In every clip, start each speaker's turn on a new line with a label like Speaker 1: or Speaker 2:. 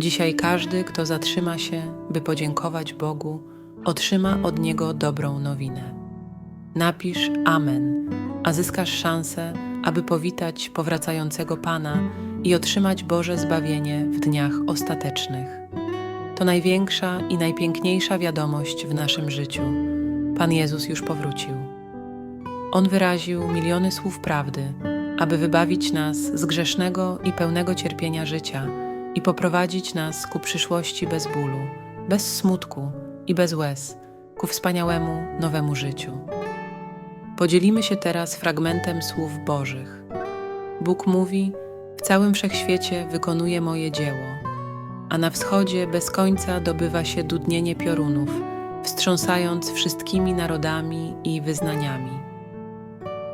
Speaker 1: Dzisiaj każdy, kto zatrzyma się, by podziękować Bogu, otrzyma od Niego dobrą nowinę. Napisz Amen, a zyskasz szansę, aby powitać powracającego Pana i otrzymać Boże zbawienie w dniach ostatecznych. To największa i najpiękniejsza wiadomość w naszym życiu. Pan Jezus już powrócił. On wyraził miliony słów prawdy, aby wybawić nas z grzesznego i pełnego cierpienia życia i poprowadzić nas ku przyszłości bez bólu, bez smutku i bez łez, ku wspaniałemu nowemu życiu. Podzielimy się teraz fragmentem słów Bożych. Bóg mówi: W całym wszechświecie wykonuje moje dzieło, a na wschodzie bez końca dobywa się dudnienie piorunów, wstrząsając wszystkimi narodami i wyznaniami.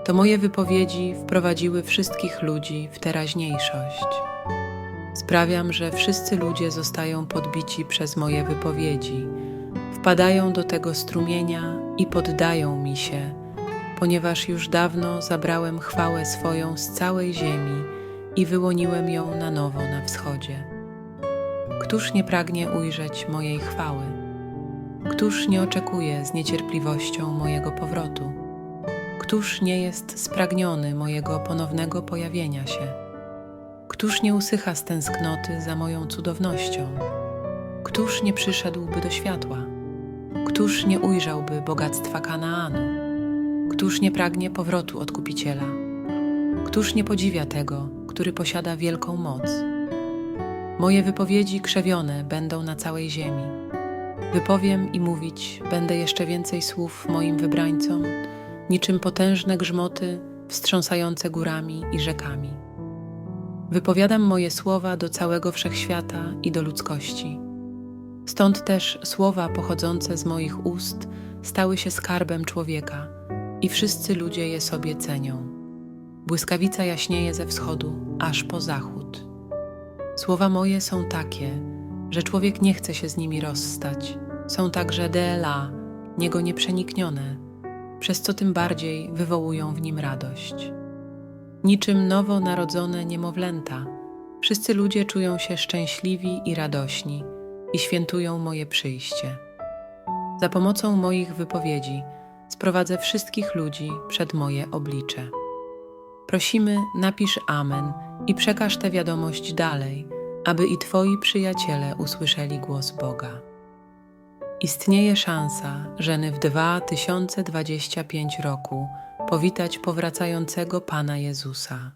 Speaker 1: To moje wypowiedzi wprowadziły wszystkich ludzi w teraźniejszość. Sprawiam, że wszyscy ludzie zostają podbici przez moje wypowiedzi, wpadają do tego strumienia i poddają mi się, ponieważ już dawno zabrałem chwałę swoją z całej ziemi i wyłoniłem ją na nowo na wschodzie. Któż nie pragnie ujrzeć mojej chwały? Któż nie oczekuje z niecierpliwością mojego powrotu? Któż nie jest spragniony mojego ponownego pojawienia się? Któż nie usycha z tęsknoty za moją cudownością? Któż nie przyszedłby do światła? Któż nie ujrzałby bogactwa Kanaanu? Któż nie pragnie powrotu Odkupiciela? Któż nie podziwia tego, który posiada wielką moc? Moje wypowiedzi krzewione będą na całej ziemi. Wypowiem i mówić będę jeszcze więcej słów moim wybrańcom, niczym potężne grzmoty wstrząsające górami i rzekami. Wypowiadam moje słowa do całego wszechświata i do ludzkości. Stąd też słowa pochodzące z moich ust stały się skarbem człowieka i wszyscy ludzie je sobie cenią. Błyskawica jaśnieje ze wschodu aż po zachód. Słowa moje są takie, że człowiek nie chce się z nimi rozstać. Są także DLA, niego nieprzeniknione, przez co tym bardziej wywołują w nim radość. Niczym nowo narodzone niemowlęta, wszyscy ludzie czują się szczęśliwi i radośni i świętują moje przyjście. Za pomocą moich wypowiedzi sprowadzę wszystkich ludzi przed moje oblicze. Prosimy, napisz Amen i przekaż tę wiadomość dalej, aby i Twoi przyjaciele usłyszeli głos Boga. Istnieje szansa, że w 2025 roku powitać powracającego Pana Jezusa.